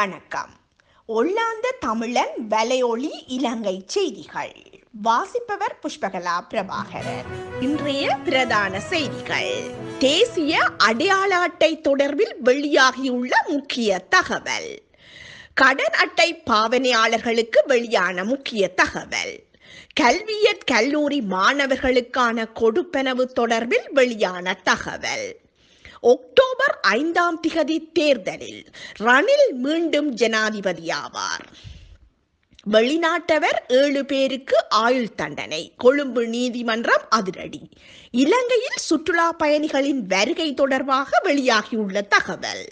வணக்கம். ஒல்லாந்த தமிழன் வலையொலி இலங்கை செய்திகள். வாசிப்பவர் புஷ்பகலா பிரபாகரன். இன்றைய பிரதான செய்திகள். தேசிய அடையாள அட்டை தொடர்பில் வெளியாகியுள்ள முக்கிய தகவல். கடன் அட்டை பாவனையாளர்களுக்கு வெளியான முக்கிய தகவல். கல்வியற் கல்லூரி மாணவர்களுக்கான கொடுப்பனவு தொடர்பில் வெளியான தகவல். ஒக்டோபர் ஐந்தாம் திகதி தேர்தலில் ரணில் மீண்டும் ஜனாதிபதியாவார். வெளிநாட்டவர் ஏழு பேருக்கு ஆயுள் தண்டனை. கொழும்பு நீதிமன்றம் அதிரடி. இலங்கையில் சுற்றுலா பயணிகளின் வருகை தொடர்பாக வெளியாகியுள்ள தகவல்.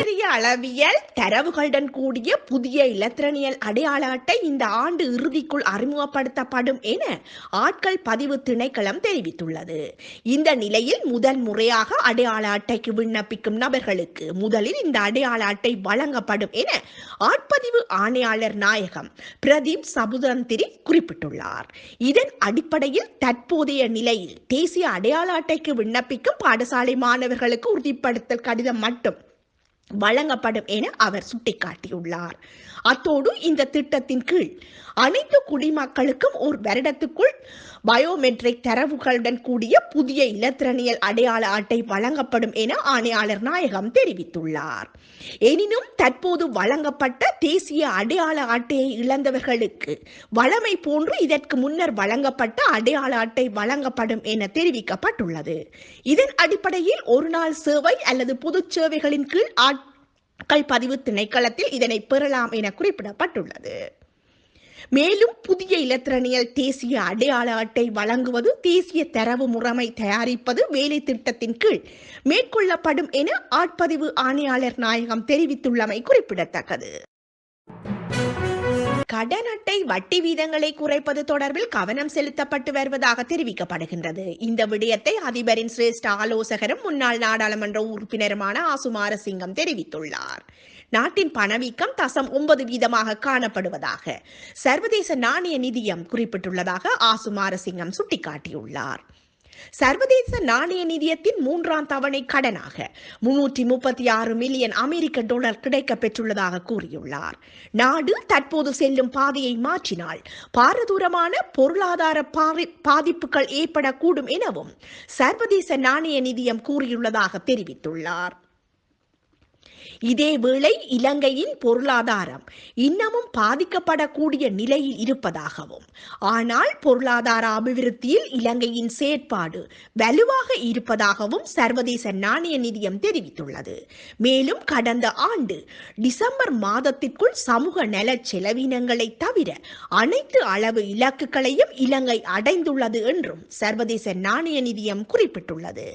உயிரிய அளவியல் தரவுகளுடன் கூடிய புதிய இலத்திரனியல் அடையாள அட்டை இந்த ஆண்டு இறுதிக்குள் அறிமுகப்படுத்தப்படும் என ஆட்கள் பதிவு திணைக்களம் தெரிவித்துள்ளது. இந்த நிலையில் முதல் முறையாக அடையாள அட்டைக்கு விண்ணப்பிக்கும் நபர்களுக்கு முதலில் இந்த அடையாள அட்டை வழங்கப்படும் என ஆட்பதிவு ஆணையாளர் நாயகம் பிரதீப் சபுதந்திரி குறிப்பிட்டுள்ளார். இதன் அடிப்படையில் தற்போதைய நிலையில் தேசிய அடையாள அட்டைக்கு விண்ணப்பிக்கும் பாடசாலை மாணவர்களுக்கு உறுதிப்படுத்தல் கடிதம் மட்டும் வழங்கப்படும் என அவர் சுட்டிக்காட்டியுள்ளார். அத்தோடு இந்த திட்டத்தின் கீழ் அனைத்து குடிமக்களுக்கும் ஒரு வருடத்துக்குள் பயோமெட்ரிக் தரவுகளுடன் கூடிய புதிய இலத்திரனியல் அடையாள அட்டை வழங்கப்படும் என ஆணையாளர் நாயகம் தெரிவித்துள்ளார். எனினும் தற்போது வழங்கப்பட்ட தேசிய அடையாள அட்டையை இழந்தவர்களுக்கு வழமை போன்று இதற்கு முன்னர் வழங்கப்பட்ட அடையாள அட்டை வழங்கப்படும் என தெரிவிக்கப்பட்டுள்ளது. இதன் அடிப்படையில் ஒரு நாள் சேவை அல்லது பொது சேவைகளின் கீழ் ஆட்கள் பதிவு திணைக்களத்தில் இதனை பெறலாம் என குறிப்பிடப்பட்டுள்ளது. மேலும் புதிய இலத்திரனியல் தேசிய அடையாள அட்டை வழங்குவது தேசிய தரவு முறைமை தயாரிப்பது வேலை திட்டத்தின் கீழ் மேற்கொள்ளப்படும் என ஆட்பதிவு ஆணையாளர் நாயகம் தெரிவித்துள்ளமை குறிப்பிடத்தக்கது. கடன் அட்டை வட்டி வீதங்களை குறைப்பது தொடர்பில் கவனம் செலுத்தப்பட்டு வருவதாக தெரிவிக்கப்படுகின்றது. இந்த விடயத்தை அதிபரின் சிரேஷ்ட ஆலோசகரும் முன்னாள் நாடாளுமன்ற உறுப்பினருமான ஆசுமார சிங்கம் தெரிவித்துள்ளார். நாட்டின் பணவீக்கம் தசம் ஒன்பது வீதமாக காணப்படுவதாக சர்வதேச நாணய நிதியம் குறிப்பிட்டுள்ளதாக ஆசுமார சிங்கம் சுட்டிக்காட்டியுள்ளார். சர்வதேச நாணய நிதியத்தின் மூன்றாம் தவணை கடனாக முன்னூற்றி முப்பத்தி ஆறு மில்லியன் அமெரிக்க டாலர் கிடைக்க பெற்றுள்ளதாக கூறியுள்ளார். நாடு தற்போது செல்லும் பாதையை மாற்றினால் பாரதூரமான பொருளாதார பாதிப்புகள் ஏற்படக்கூடும் எனவும் சர்வதேச நாணய நிதியம் கூறியுள்ளதாக தெரிவித்துள்ளார். இதேவேளை இலங்கையின் பொருளாதாரம் இன்னமும் பாதிக்கப்படக்கூடிய நிலையில் இருப்பதாகவும். ஆனால் பொருளாதார அபிவிருத்தியில் இலங்கையின் செயற்பாடு வலுவாக இருப்பதாகவும் சர்வதேச நாணய நிதியம் தெரிவித்துள்ளது. மேலும் கடந்த ஆண்டு டிசம்பர் மாதத்திற்குள் சமூக நல செலவினங்களை தவிர அனைத்து அளவு இலக்குகளையும் இலங்கை அடைந்துள்ளது என்றும் சர்வதேச நாணய நிதியம் குறிப்பிட்டுள்ளது.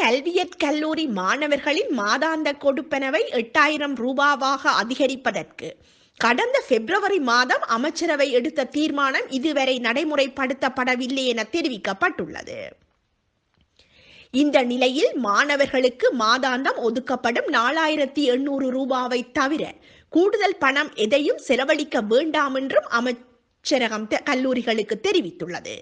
கல்வியற் கல்லூரி மாணவர்களின் மாதாந்த கொடுப்பனவை எட்டாயிரம் ரூபாவாக அதிகரிப்பதற்கு. கடந்த பிப்ரவரி மாதம் அமைச்சரவை எடுத்த தீர்மானம் இதுவரை நடைமுறைப்படுத்தப்படவில்லை என தெரிவிக்கப்பட்டுள்ளது. இந்த நிலையில் மாணவர்களுக்கு மாதாந்தம் ஒதுக்கப்படும் நாலாயிரத்தி எண்ணூறு ரூபாவை தவிர கூடுதல் பணம் எதையும் செலவழிக்க வேண்டாம் என்றும் அமைச்சரகம் கல்லூரிகளுக்கு தெரிவித்துள்ளது.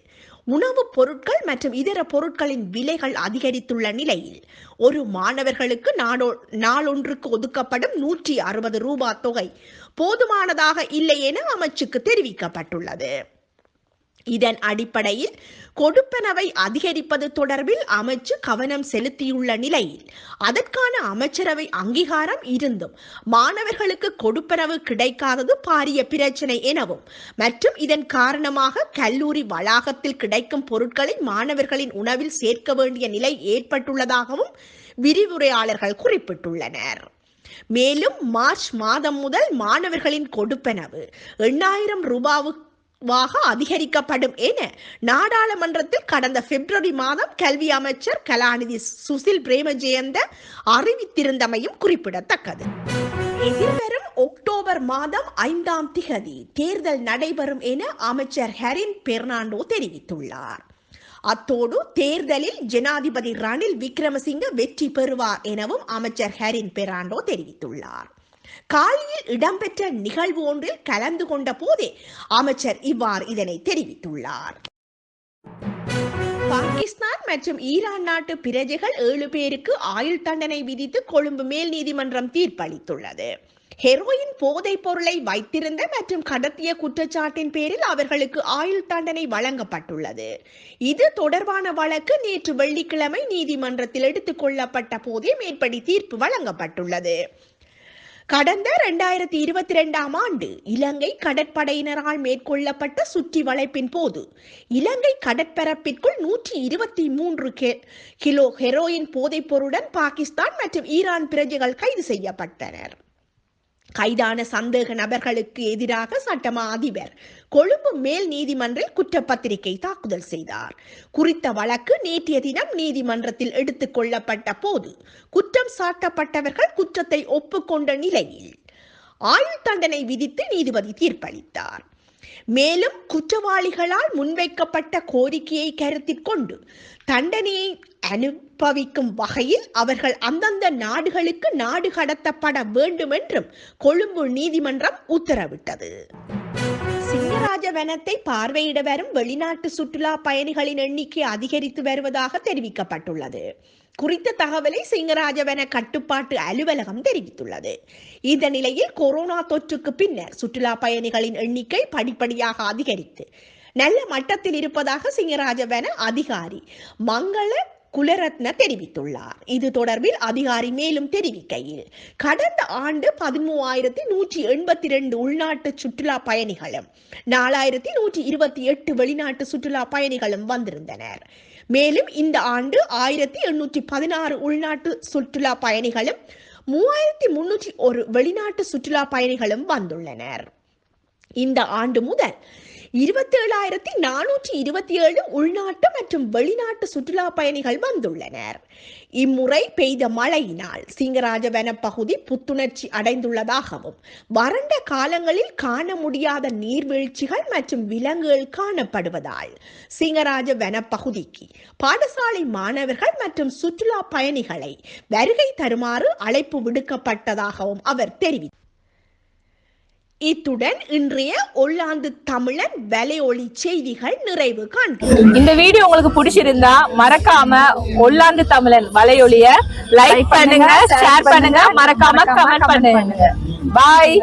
உணவுப் பொருட்கள் மற்றும் இதர பொருட்களின் விலைகள் அதிகரித்துள்ள நிலையில் ஒரு மாணவர்களுக்கு நாடோ நாளொன்றுக்கு ஒதுக்கப்படும் நூற்றி அறுபது ரூபாய் தொகை போதுமானதாக இல்லை என அமைச்சுக்கு தெரிவிக்கப்பட்டுள்ளது. இதன் அடிப்படையில் கொடுப்பனவை அதிகரிப்பது தொடர்பில் அமைச்சு கவனம் செலுத்தியுள்ள நிலையில் அதற்கான அமைச்சரவை அங்கீகாரம் இருந்தும் மாணவர்களுக்கு கொடுப்பனவு கிடைக்காதது பாரிய பிரச்சனை எனவும் மற்றும் இதன் காரணமாக கல்லூரி வளாகத்தில் கிடைக்கும் பொருட்களை மாணவர்களின் உணவில் சேர்க்க வேண்டிய நிலை ஏற்பட்டுள்ளதாகவும் விரிவுரையாளர்கள் குறிப்பிட்டுள்ளனர். மேலும் மார்ச் மாதம் முதல் மாணவர்களின் கொடுப்பனவு எண்ணாயிரம் ரூபாவுக்கு வாக அதிகரிக்கப்படும் என நாடாளுமன்றத்தில் கடந்த பிப்ரவரி மாதம் கல்வி அமைச்சர் கலாநிதி சுசில் பிரேமஜெயந்த அறிவித்திருந்தமையும் குறிப்பிடத்தக்கது. எதிர்வரும் அக்டோபர் மாதம் ஐந்தாம் திகதி தேர்தல் நடைபெறும் என அமைச்சர் ஹெரின் பெர்னாண்டோ தெரிவித்துள்ளார். அத்தோடு தேர்தலில் ஜனாதிபதி ரணில் விக்ரமசிங்க வெற்றி பெறுவார் எனவும் அமைச்சர் ஹெரின் பெராண்டோ தெரிவித்துள்ளார். காலியில் இடம்பெற்ற நிகழ்வு ஒன்றில் கலந்து கொண்ட போதே அமைச்சர் இவ்வாறு இதனை தெரிவித்துள்ளார். பாகிஸ்தான் மற்றும் ஈரான் நாட்டு பிரஜைகள் ஏழு பேருக்கு ஆயுள் தண்டனை விதித்து கொழும்பு மேல் நீதிமன்றம் தீர்ப்பளித்துள்ளது. ஹெரோயின் போதைப் பொருளை வைத்திருந்த மற்றும் கடத்திய குற்றச்சாட்டின் பேரில் அவர்களுக்கு ஆயுள் தண்டனை வழங்கப்பட்டுள்ளது. இது தொடர்பான வழக்கு நேற்று வெள்ளிக்கிழமை நீதிமன்றத்தில் எடுத்துக் கொள்ளப்பட்ட போதே மேற்படி தீர்ப்பு வழங்கப்பட்டுள்ளது. கடந்த இரண்டாயிரத்தி இருபத்தி ரெண்டாம் ஆண்டு இலங்கை கடற்படையினரால் மேற்கொள்ளப்பட்ட சுற்றி வளைப்பின் போது இலங்கை கடற்பரப்பிற்குள் நூற்றி இருபத்தி மூன்று கிலோ ஹெரோயின் போதைப் பொருளுடன் பாகிஸ்தான் மற்றும் ஈரான் பிரஜைகள் கைது செய்யப்பட்டனர். கைதான சந்தேக நபர்களுக்கு எதிராக சட்டமா அதிபர் கொழும்பு மேல் நீதிமன்றில் குற்றப்பத்திரிகை தாக்குதல் செய்தார். குறித்த வழக்கு நேற்றைய தினம் நீதிமன்றத்தில் எடுத்துக் கொள்ளப்பட்ட போது குற்றம் சாட்டப்பட்டவர்கள் குற்றத்தை ஒப்புக்கொண்ட நிலையில் ஆயுள் தண்டனை விதித்து நீதிபதி தீர்ப்பளித்தார். மேலும் குற்றவாளிகளால் முன்வைக்கப்பட்ட கோரிக்கையை கருத்தில் கொண்டு தண்டனையை அனுபவிக்கும் வகையில் அவர்கள் அந்தந்த நாடுகளுக்கு நாடு கடத்தப்பட வேண்டும் என்றும் கொழும்பு நீதிமன்றம் உத்தரவிட்டது. சிங்கராஜ வனத்தை பார்வையிட வரும் வெளிநாட்டு சுற்றுலா பயணிகளின் எண்ணிக்கை அதிகரித்து வருவதாக தெரிவிக்கப்பட்டுள்ளது. குறித்த தகவலை சிங்கராஜவன கட்டுப்பாட்டு அலுவலகம் தெரிவித்துள்ளது. இந்த நிலையில் கொரோனா தொற்றுக்கு பின்னர் சுற்றுலா பயணிகளின் எண்ணிக்கை படிப்படியாக அதிகரித்து நல்ல மட்டத்தில் இருப்பதாக சிங்கராஜவன அதிகாரி மங்கள குலரத்ன தெரிவித்துள்ளார். இது தொடர்பில் அதிகாரி மேலும் தெரிவிக்கையில் கடந்த ஆண்டு பதிமூவாயிரத்தி நூற்றி எண்பத்தி ரெண்டு உள்நாட்டு சுற்றுலா பயணிகளும் நாலாயிரத்தி நூற்றி இருபத்தி எட்டு வெளிநாட்டு சுற்றுலா பயணிகளும் வந்திருந்தனர். மேலும் இந்த ஆண்டு ஆயிரத்தி எண்ணூற்றி பதினாறு உள்நாட்டு சுற்றுலா பயணிகளும் மூவாயிரத்தி முன்னூற்றி ஒரு வெளிநாட்டு சுற்றுலா பயணிகளும் வந்துள்ளனர். இந்த ஆண்டு முதல் இருபத்தி ஏழாயிரத்தி நானூற்றி இருபத்தி ஏழு உள்நாட்டு மற்றும் வெளிநாட்டு சுற்றுலா பயணிகள் வந்துள்ளனர். இம்முறை பெய்த மழையினால் சிங்கராஜவன பகுதி புத்துணர்ச்சி அடைந்துள்ளதாகவும் வறண்ட காலங்களில் காண முடியாத நீர்வீழ்ச்சிகள் மற்றும் விலங்குகள் காணப்படுவதால் சிங்கராஜ வனப்பகுதிக்கு பாடசாலை மாணவர்கள் மற்றும் சுற்றுலா பயணிகளை வருகை தருமாறு அழைப்பு விடுக்கப்பட்டதாகவும் அவர் தெரிவித்தார். இத்துடன் இன்றைய ஒல்லாந்து தமிழன் வலையொலி செய்திகள் நிறைவு காண்கிறோம் இந்த வீடியோ உங்களுக்கு பிடிச்சிருந்தா மறக்காம ஒல்லாந்து தமிழன் வலையொலிய லைக் பண்ணுங்க ஷேர் பண்ணுங்க மறக்காம கமெண்ட் பண்ணுங்க. பாய்